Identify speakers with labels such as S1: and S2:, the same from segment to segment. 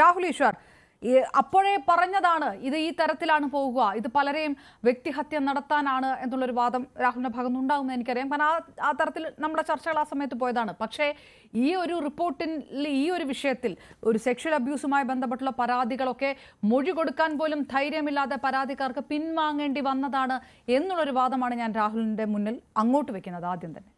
S1: രാഹുൽ ഈശ്വർ അപ്പോഴേ പറഞ്ഞതാണ് ഇത് ഈ തരത്തിലാണ് പോകുക ഇത് പലരെയും വ്യക്തിഹത്യ നടത്താനാണ് എന്നുള്ളൊരു വാദം രാഹുലിന്റെ ഭാഗത്ത് ഉണ്ടാകുമെന്ന് എനിക്കറിയാം. കാരണം ആ ആ തരത്തിൽ നമ്മുടെ ചർച്ചകൾ ആ സമയത്ത് പോയതാണ്. പക്ഷേ ഈ ഒരു റിപ്പോർട്ടിൽ ഈ ഒരു വിഷയത്തിൽ ഒരു സെക്ഷൽ അബ്യൂസുമായി ബന്ധപ്പെട്ടുള്ള പരാതികളൊക്കെ മൊഴി കൊടുക്കാൻ പോലും ധൈര്യമില്ലാതെ പരാതിക്കാർക്ക് പിൻവാങ്ങേണ്ടി വന്നതാണ് എന്നുള്ളൊരു വാദമാണ് ഞാൻ രാഹുലിന്റെ മുന്നിൽ അങ്ങോട്ട് വെക്കുന്നത് ആദ്യം തന്നെ.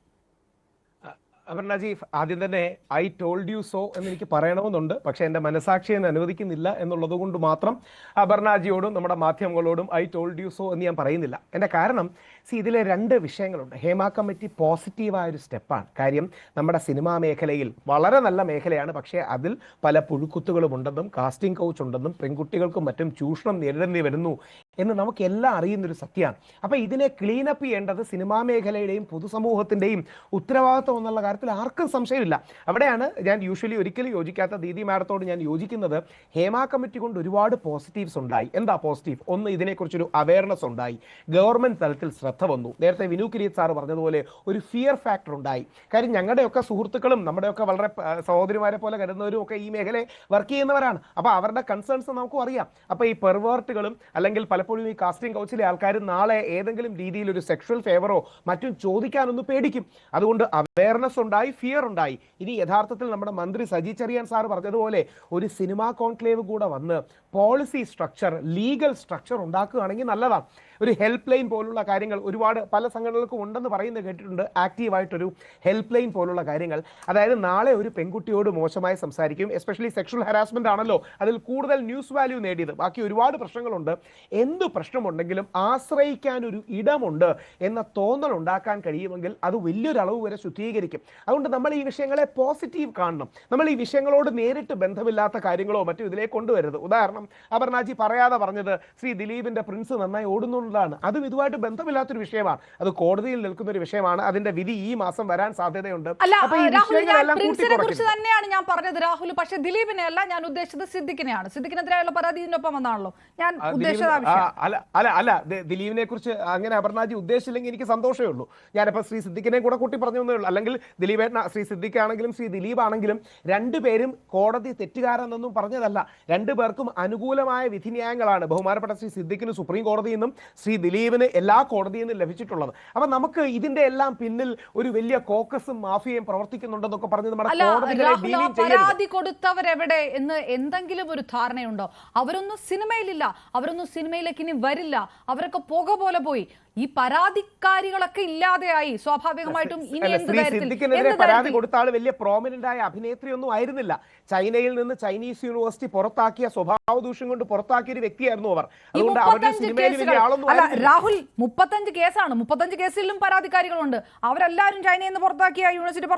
S2: അപർണജി ആദ്യം തന്നെ ഐ ടോൾഡ് യു സോ എന്ന് എനിക്ക് പറയണമെന്നുണ്ട്. പക്ഷെ എന്റെ മനസാക്ഷി എന്നെ അനുവദിക്കുന്നില്ല എന്നുള്ളത് കൊണ്ട് മാത്രം അപർണാജിയോടും നമ്മുടെ മാധ്യമങ്ങളോടും ഐ ടോൾഡ് യു സോ എന്ന് ഞാൻ പറയുന്നില്ല. എന്റെ കാരണം സി ഇതിലെ രണ്ട് വിഷയങ്ങളുണ്ട്. ഹേമ കമ്മിറ്റി പോസിറ്റീവായ ഒരു സ്റ്റെപ്പാണ്. കാര്യം നമ്മുടെ സിനിമാ മേഖലയിൽ വളരെ നല്ല മേഖലയാണ്. പക്ഷേ അതിൽ പല പുഴുക്കുത്തുകളും ഉണ്ടെന്നും കാസ്റ്റിംഗ് കൗച്ച് ഉണ്ടെന്നും പെൺകുട്ടികൾക്കും മറ്റും ചൂഷണം നേരിടേണ്ടി വരുന്നു എന്ന് നമുക്ക് എല്ലാം അറിയുന്നൊരു സത്യമാണ്. അപ്പോൾ ഇതിനെ ക്ലീനപ്പ് ചെയ്യേണ്ടത് സിനിമാ മേഖലയുടെയും പൊതുസമൂഹത്തിന്റെയും ഉത്തരവാദിത്വം എന്നുള്ള കാര്യത്തിൽ ആർക്കും സംശയമില്ല. അവിടെയാണ് ഞാൻ യൂഷ്വലി ഒരിക്കലും യോജിക്കാത്ത ദീദി മാഡത്തോട് ഞാൻ യോജിക്കുന്നത്. ഹേമ കമ്മിറ്റി കൊണ്ട് ഒരുപാട് പോസിറ്റീവ്സ് ഉണ്ടായി. എന്താ പോസിറ്റീവ് ഒന്ന് ഇതിനെക്കുറിച്ചൊരു അവയർനെസ് ഉണ്ടായി. ഗവൺമെന്റ് തലത്തിൽ ശ്രദ്ധ വന്നു. നേരത്തെ വിനു കിരീത് സാർ പറഞ്ഞതുപോലെ ഒരു ഫിയർ ഫാക്ടർ ഉണ്ടായി. കാര്യം ഞങ്ങളുടെയൊക്കെ സുഹൃത്തുക്കളും നമ്മുടെയൊക്കെ വളരെ സഹോദരിമാരെ പോലെ കരുതുന്നവരും ഒക്കെ ഈ മേഖലയെ വർക്ക് ചെയ്യുന്നവരാണ്. അപ്പോൾ അവരുടെ കൺസേൺസ് നമുക്കും അറിയാം. അപ്പോൾ ഈ പെർവേർട്ടുകളും അല്ലെങ്കിൽ പലപ്പോഴും ഈ കാസ്റ്റിംഗ് കൗച്ചിലെ ആൾക്കാർ നാളെ ഏതെങ്കിലും രീതിയിൽ ഒരു സെക്ഷൽ ഫേവറോ മറ്റും ചോദിക്കാനൊന്ന് പേടിക്കും. അതുകൊണ്ട് അവയർനെസ് ഉണ്ടായി ഫിയർ ഉണ്ടായി. ഇനി യഥാർത്ഥത്തിൽ നമ്മുടെ മന്ത്രി സജി ചെറിയാൻ സാർ പറഞ്ഞതുപോലെ ഒരു സിനിമാ കോൺക്ലേവ് കൂടെ വന്ന് പോളിസി സ്ട്രക്ചർ ലീഗൽ സ്ട്രക്ചർ ഉണ്ടാക്കുകയാണെങ്കിൽ നല്ലതാണ് ഒരു ഹെൽപ്പ് ലൈൻ പോലുള്ള കാര്യങ്ങൾ ഒരുപാട് പല സംഘടനകൾക്കും ഉണ്ടെന്ന് പറയുന്നത് കേട്ടിട്ടുണ്ട്. ആക്റ്റീവായിട്ടൊരു ഹെൽപ്പ് ലൈൻ പോലുള്ള കാര്യങ്ങൾ. അതായത് നാളെ ഒരു പെൺകുട്ടിയോട് മോശമായി സംസാരിക്കും. എസ്പെഷ്യലി സെക്ഷൽ ഹരാസ്മെന്റ് ആണല്ലോ. അതിൽ കൂടുതൽ ന്യൂസ് വാല്യൂ നേടിയത്. ബാക്കി ഒരുപാട് പ്രശ്നങ്ങളുണ്ട്. എന്ത് പ്രശ്നമുണ്ടെങ്കിലും ആശ്രയിക്കാൻ ഒരു ഇടമുണ്ട് എന്ന തോന്നൽ ഉണ്ടാക്കാൻ കഴിയുമെങ്കിൽ അത് വലിയൊരു അളവ് വരെ ശുദ്ധീകരിക്കും. അതുകൊണ്ട് നമ്മൾ ഈ വിഷയങ്ങളെ പോസിറ്റീവ് കാണണം. നമ്മൾ ഈ വിഷയങ്ങളോട് നേരിട്ട് ബന്ധമില്ലാത്ത കാര്യങ്ങളോ മറ്റോ ഇതിലേക്ക് കൊണ്ടുവരരുത്. ഉദാഹരണം അപർണാജി പറയാതെ പറഞ്ഞത് ശ്രീ ദിലീപിന്റെ പ്രിൻസ് നന്നായി ഓടുന്നുള്ളതാണ്. അതും ഇതുമായിട്ട് ബന്ധമില്ലാത്തൊരു വിഷയമാണ്. അത് കോടതിയിൽ നിൽക്കുന്ന ഒരു വിഷയമാണ്. അതിന്റെ വിധി ഈ മാസം വരാൻ സാധ്യതയുണ്ട്.
S1: പ്രിൻസിനെ കുറിച്ച് തന്നെയാണ് ഞാൻ പറഞ്ഞത് രാഹുൽ. പക്ഷേ ദിലീപിനെ അല്ല ഞാൻ ഉദ്ദേശിച്ചത് സിദ്ദിഖിനെയാണ്. സിദ്ദിഖിനെതിരെയുള്ള പരാതി ഇതിനൊപ്പം വന്നാണല്ലോ. ഞാൻ ഉദ്ദേശിച്ചത്
S2: അല്ല അല്ല അല്ല ദിലീപിനെ കുറിച്ച് അങ്ങനെ അപർണാജി ഉദ്ദേശിച്ചില്ലെങ്കിൽ എനിക്ക് സന്തോഷമേ ഉള്ളൂ. ഞാനിപ്പോൾ ശ്രീ സിദ്ദിഖിനെ കൂടെ കൂട്ടി പറഞ്ഞു എന്നേ ഉള്ളൂ. അല്ലെങ്കിൽ ദിലീപ് ശ്രീ സിദ്ദിഖ് ആണെങ്കിലും ശ്രീ ദിലീപ് ആണെങ്കിലും രണ്ടുപേരും കോടതി തെറ്റുകാരെന്നൊന്നും പറഞ്ഞതല്ല. രണ്ടു പേർക്കും അനുകൂലമായ വിധിന്യായങ്ങളാണ് ബഹുമാനപ്പെട്ട ശ്രീ സിദ്ദിഖിന് സുപ്രീം കോടതിയിൽ നിന്നും ശ്രീ ദിലീപിന് എല്ലാ കോടതിയിൽ നിന്നും ലഭിച്ചിട്ടുള്ളത്. അപ്പം നമുക്ക് ഇതിന്റെ എല്ലാം പിന്നിൽ ഒരു വലിയ കോക്കസും മാഫിയയും പ്രവർത്തിക്കുന്നുണ്ടെന്നൊക്കെ പറഞ്ഞ് നമ്മുടെ
S1: പരാതി കൊടുത്തവരെവിടെ എന്ന് എന്തെങ്കിലും ഒരു ധാരണയുണ്ടോ? അവരൊന്നും സിനിമയിലില്ല. അവരൊന്നും സിനിമയിലേക്ക് ഇനി വരില്ല. അവരൊക്കെ പുക പോലെ പോയി. ഈ പരാതിക്കാരികളൊക്കെ ഇല്ലാതെയായി. സ്വാഭാവികമായിട്ടും ഇനി എന്ത്
S2: പരാതി കൊടുത്ത ആൾ വലിയ പ്രോമിനന്റ് ആയ അഭിനേത്രി ഒന്നും ആയിരുന്നില്ല. ചൈനയിൽ നിന്ന് ചൈനീസ് യൂണിവേഴ്സിറ്റി പുറത്താക്കിയ സ്വഭാവ ദൂഷ്യം കൊണ്ട് പുറത്താക്കിയ ഒരു വ്യക്തിയായിരുന്നു അവർ. അതുകൊണ്ട് അവരുടെ സിനിമയിൽ വലിയ ആളൊന്നും
S1: അല്ല. രാഹുൽ മുപ്പത്തഞ്ച് കേസാണ്. മുപ്പത്തഞ്ച് കേസിലും പരാതിക്കാരികളുണ്ട്. അവരെല്ലാരും ചൈനയിൽ നിന്ന് പുറത്താക്കിയ യൂണിവേഴ്സിറ്റി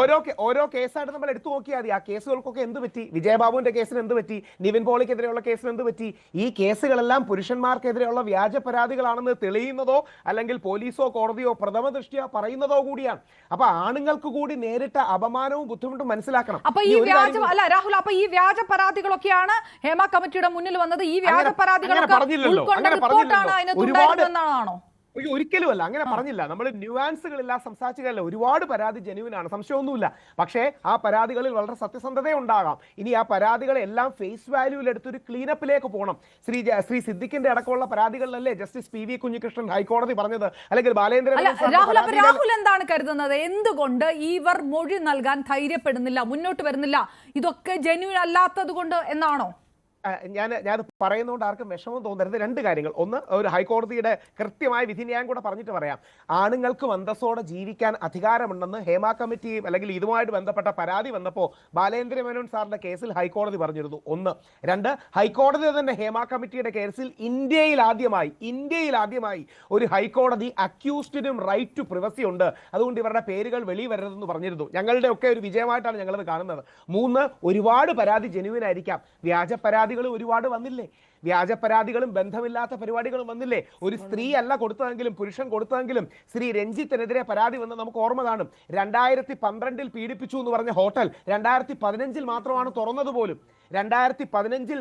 S2: ഓരോ ഓരോ കേസായിട്ട് നമ്മൾ എടുത്തു നോക്കിയാൽ മതി. ആ കേസുകൾക്കൊക്കെ എന്ത് പറ്റി? വിജയബാബുവിന്റെ കേസിന് എന്ത് പറ്റി? നിവിൻ പോളിക്കെതിരെയുള്ള കേസിന് എന്ത് പറ്റി? ഈ കേസുകളെല്ലാം പുരുഷന്മാർക്കെതിരെയുള്ള വ്യാജ പരാതികളാണെന്ന് തെളിയുന്നതോ അല്ലെങ്കിൽ പോലീസോ കോടതിയോ പ്രഥമ ദൃഷ്ടിയ പറയുന്നതോ കൂടിയാണ് അപ്പൊ ആണുങ്ങൾക്ക് കൂടി നേരിട്ട അപമാനവും ബുദ്ധിമുട്ടും മനസ്സിലാക്കണം
S1: അപ്പൊ ഈ വ്യാജ അല്ല രാഹുൽ അപ്പൊ ഈ വ്യാജ പരാതികളൊക്കെയാണ് ഹേമ കമ്മിറ്റിയുടെ മുന്നിൽ വന്നത് ഈ വ്യാജ പരാതികളൊക്കെ. ഉൾക്കൊണ്ട റിപ്പോർട്ടാണ്. അതിനകത്ത്
S2: ഒരുപാട് ഒരിക്കലും അല്ല. അങ്ങനെ പറഞ്ഞില്ല. നമ്മൾ ന്യൂവാൻസുകളില്ല സംസാരിച്ചില്ല ഒരുപാട് പരാതി ജനുവിനാണ് സംശയമൊന്നുമില്ല. പക്ഷേ ആ പരാതികളിൽ വളരെ സത്യസന്ധത ഉണ്ടാകാം. ഇനി ആ പരാതികളെല്ലാം ഫേസ് വാല്യൂവിൽ എടുത്തൊരു ക്ലീനപ്പിലേക്ക് പോകണം. ശ്രീ ശ്രീ സിദ്ദിഖിന്റെ അടക്കമുള്ള പരാതികളിലല്ലേ ജസ്റ്റിസ് പി വി കുഞ്ഞികൃഷ്ണൻ ഹൈക്കോടതി പറഞ്ഞത്? അല്ലെങ്കിൽ ബാലേന്ദ്ര
S1: അല്ല രാഹുൽ രാഹുൽ എന്താണ് കരുതുന്നത്? എന്തുകൊണ്ട് ഇവർ മൊഴി നൽകാൻ ധൈര്യപ്പെടുന്നില്ല മുന്നോട്ട് വരുന്നില്ല? ഇതൊക്കെ ജെന്യൂൻ അല്ലാത്തത് കൊണ്ട് എന്നാണോ?
S2: ഞാൻ ഞാൻ പറയുന്നതുകൊണ്ട് ആർക്കും വിഷമം തോന്നരുത്. രണ്ട് കാര്യങ്ങൾ. ഒന്ന് ഒരു ഹൈക്കോടതിയുടെ കൃത്യമായ വിധി ഞാൻ കൂടെ പറഞ്ഞിട്ട് പറയാം. ആണുങ്ങൾക്ക് അന്തസ്സോടെ ജീവിക്കാൻ അധികാരമുണ്ടെന്ന് ഹേമ കമ്മിറ്റി അല്ലെങ്കിൽ ഇതുമായിട്ട് ബന്ധപ്പെട്ട പരാതി വന്നപ്പോൾ ബാലേന്ദ്ര മേനോൻ സാറിന്റെ കേസിൽ ഹൈക്കോടതി പറഞ്ഞിരുന്നു. ഒന്ന്. രണ്ട് ഹൈക്കോടതി തന്നെ ഹേമ കമ്മിറ്റിയുടെ കേസിൽ ഇന്ത്യയിൽ ആദ്യമായി ഇന്ത്യയിൽ ആദ്യമായി ഒരു ഹൈക്കോടതി അക്യൂസ്ഡിനും റൈറ്റ് ടു പ്രിവസി ഉണ്ട്. അതുകൊണ്ട് ഇവരുടെ പേരുകൾ വെളി വരരുതെന്ന് പറഞ്ഞിരുന്നു. ഞങ്ങളുടെ ഒക്കെ ഒരു വിജയമായിട്ടാണ് ഞങ്ങളത് കാണുന്നത്. മൂന്ന് ഒരുപാട് പരാതി ജനുവിനായിരിക്കാം വ്യാജ പരാതികൾ ഒരുപാട് വന്നില്ലേ? വ്യാജ പരാതികളും ബന്ധമില്ലാത്ത പരിപാടികളും വന്നില്ലേ? ഒരു സ്ത്രീ അല്ല കൊടുത്തതെങ്കിലും പുരുഷൻ കൊടുത്തതെങ്കിലും ശ്രീ രഞ്ജിത്തിനെതിരെ പരാതി വന്ന് നമുക്ക് ഓർമ്മ കാണും. രണ്ടായിരത്തി പന്ത്രണ്ടിൽ പീഡിപ്പിച്ചു എന്ന് പറഞ്ഞ ഹോട്ടൽ രണ്ടായിരത്തി പതിനഞ്ചിൽ മാത്രമാണ് തുറന്നത് പോലും. രണ്ടായിരത്തി പതിനഞ്ചിൽ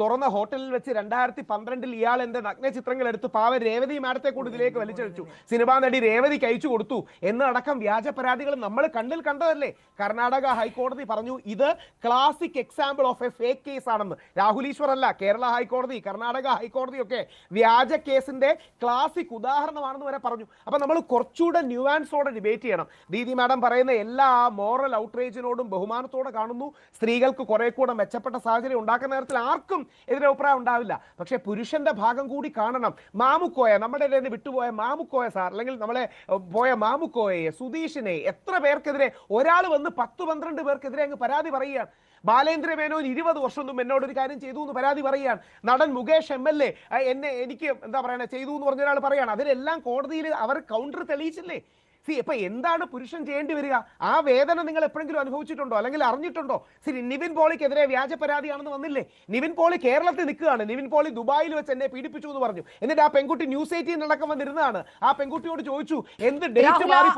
S2: തുറന്ന ഹോട്ടലിൽ വെച്ച് രണ്ടായിരത്തി പന്ത്രണ്ടിൽ ഇയാൾ എന്റെ നഗ്ന ചിത്രങ്ങൾ എടുത്ത് പാവ രേവതി മാഡത്തെ കൂടി ഇതിലേക്ക് വലിച്ചഴിച്ചു. സിനിമാ നടി രേവതി അയച്ചു കൊടുത്തു. എന്നടക്കം വ്യാജ പരാതികൾ നമ്മൾ കണ്ണിൽ കണ്ടതല്ലേ? കർണാടക ഹൈക്കോടതി പറഞ്ഞു ഇത് classic example of a fake case ആണെന്ന്. രാഹുൽ ഈശ്വർ അല്ല കേരള ഹൈക്കോടതി കർണാടക ഹൈക്കോടതി ഒക്കെ വ്യാജ കേസിന്റെ ക്ലാസിക് ഉദാഹരണമാണെന്ന് വരെ പറഞ്ഞു. അപ്പൊ നമ്മൾ കുറച്ചുകൂടെ ന്യൂവാൻസോടെ ഡിബേറ്റ് ചെയ്യണം. ദീദി മാഡം പറയുന്ന എല്ലാ മോറൽ ഔട്ട്റേജിനോടും ബഹുമാനത്തോടെ കാണുന്നു. സ്ത്രീകൾക്ക് കുറെ കൂടെ മെച്ചപ്പെട്ട സാഹചര്യം ഉണ്ടാക്കുന്ന നേരത്തിൽ ആർക്കും എതിരഭിപ്രായം ഉണ്ടാവില്ല. പക്ഷെ പുരുഷന്റെ ഭാഗം കൂടി കാണണം. മാമുക്കോയ നമ്മുടെ ഇടയിൽ വിട്ടുപോയ മാമുക്കോയ സാർ അല്ലെങ്കിൽ നമ്മളെ പോയ മാമുക്കോയെ സുധീഷിനെ എത്ര പേർക്കെതിരെ ഒരാൾ വന്ന് പത്ത് പന്ത്രണ്ട് പേർക്കെതിരെ അങ്ങ് പരാതി പറയുകയാണ്. ബാലേന്ദ്ര മേനോൻ ഇരുപത് വർഷം മുമ്പ് എന്നോട് ഒരു കാര്യം ചെയ്തു എന്ന് പരാതി പറയുകയാണ്. നടൻ മുകേഷ് എം എൽ എ എന്നെ എനിക്ക് എന്താ പറയണ ചെയ്തു എന്ന് പറഞ്ഞ ഒരാൾ പറയാണ്. അതിലെല്ലാം കോടതിയിൽ അവർ കൗണ്ടർ തെളിയിച്ചില്ലേ? സി ഇപ്പൊ എന്താണ് പുരുഷൻ ചെയ്യേണ്ടി വരിക? ആ വേദന നിങ്ങൾ എപ്പോഴെങ്കിലും അനുഭവിച്ചിട്ടുണ്ടോ? അല്ലെങ്കിൽ അറിഞ്ഞിട്ടുണ്ടോ? സി നിവിൻ പോളിക്കെതിരെ വ്യാജ പരാതിയാണെന്ന് വന്നില്ലേ? നിവിൻ പോളി കേരളത്തിൽ നിൽക്കുകയാണ്. നിവിൻ പോളി ദുബായിൽ വെച്ച് എന്നെ പീഡിപ്പിച്ചു എന്ന് പറഞ്ഞു. എന്നിട്ട് ആ പെൺകുട്ടി ന്യൂസ് എയ്റ്റീൻ അടക്കം വന്നിരുന്നതാണ്. ആ പെൺകുട്ടിയോട് ചോദിച്ചു എന്ത് ഡേറ്റ്
S1: രാഹുൽ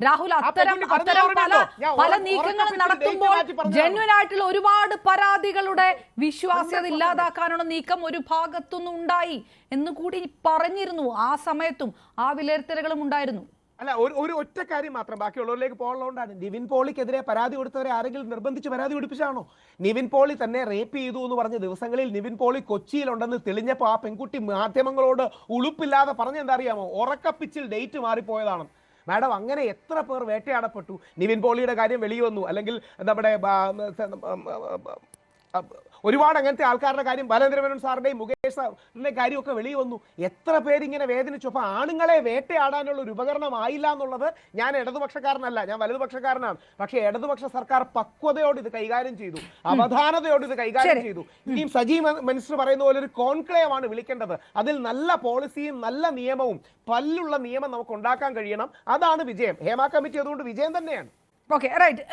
S1: രാഹുൽ അത്തരം അത്തരം പല പല
S2: നീക്കങ്ങളും
S1: നടത്തുമ്പോൾ ജെന്വൻ ആയിട്ടുള്ള ഒരുപാട് പരാതികളുടെ വിശ്വാസ്യത ഇല്ലാതാക്കാനുള്ള നീക്കം ഒരു ഭാഗത്തുനിന്ന് ഉണ്ടായി എന്ന് കൂടി പറഞ്ഞിരുന്നു ആ സമയത്തും. ആ വിലയിരുത്തലുകളും ഉണ്ടായിരുന്നു.
S2: അല്ല ഒരു ഒരു ഒറ്റ കാര്യം മാത്രം ബാക്കിയുള്ളവരിലേക്ക് പോകുന്നതുകൊണ്ടാണ് നിവിൻ പോളിക്കെതിരെ പരാതി കൊടുത്തവരെ ആരെങ്കിലും നിർബന്ധിച്ച് പരാതി പിടിപ്പിച്ചാണോ നിവിൻ പോളി തന്നെ റേപ്പ് ചെയ്തു എന്ന് പറഞ്ഞ ദിവസങ്ങളിൽ നിവിൻ പോളി കൊച്ചിയിലുണ്ടെന്ന് തെളിഞ്ഞപ്പോൾ ആ പെൺകുട്ടി മാധ്യമങ്ങളോട് ഉളുപ്പില്ലാതെ പറഞ്ഞെന്താ അറിയാമോ? ഉറക്കപ്പിച്ചിൽ ഡേറ്റ് മാറിപ്പോയതാണ്. മാഡം അങ്ങനെ എത്ര പേർ വേട്ടയാടപ്പെട്ടു? നിവിൻ പോളിയുടെ കാര്യം വെളിയിൽ വന്നു. അല്ലെങ്കിൽ നമ്മുടെ ഒരുപാട് അങ്ങനത്തെ ആൾക്കാരുടെ കാര്യം ബാലേന്ദ്രമേനോൻ സാറിന്റെയും മുകേഷ് സാറിന്റെ കാര്യമൊക്കെ വെളി വന്നു. എത്ര പേരിങ്ങനെ വേദനിച്ചു. അപ്പൊ ആണുങ്ങളെ വേട്ടയാടാനുള്ള ഒരു ഉപകരണമായില്ല എന്നുള്ളത് ഞാൻ ഇടതുപക്ഷക്കാരനല്ല ഞാൻ വലതുപക്ഷക്കാരനാണ്. പക്ഷേ ഇടതുപക്ഷ സർക്കാർ പക്വതയോട് ഇത് കൈകാര്യം ചെയ്തു. അവധാനതയോട് ഇത് കൈകാര്യം. ചെയ്തു. ഇനിയും സജീവ് മിനിസ്റ്റർ പറയുന്ന പോലെ ഒരു കോൺക്ലേവ് ആണ് വിളിക്കേണ്ടത്. അതിൽ നല്ല പോളിസിയും നല്ല നിയമവും പല്ലുള്ള നിയമം നമുക്ക് ഉണ്ടാക്കാൻ കഴിയണം. അതാണ് വിജയം. ഹേമ കമ്മിറ്റി അതുകൊണ്ട് വിജയം തന്നെയാണ്.
S1: Okay right.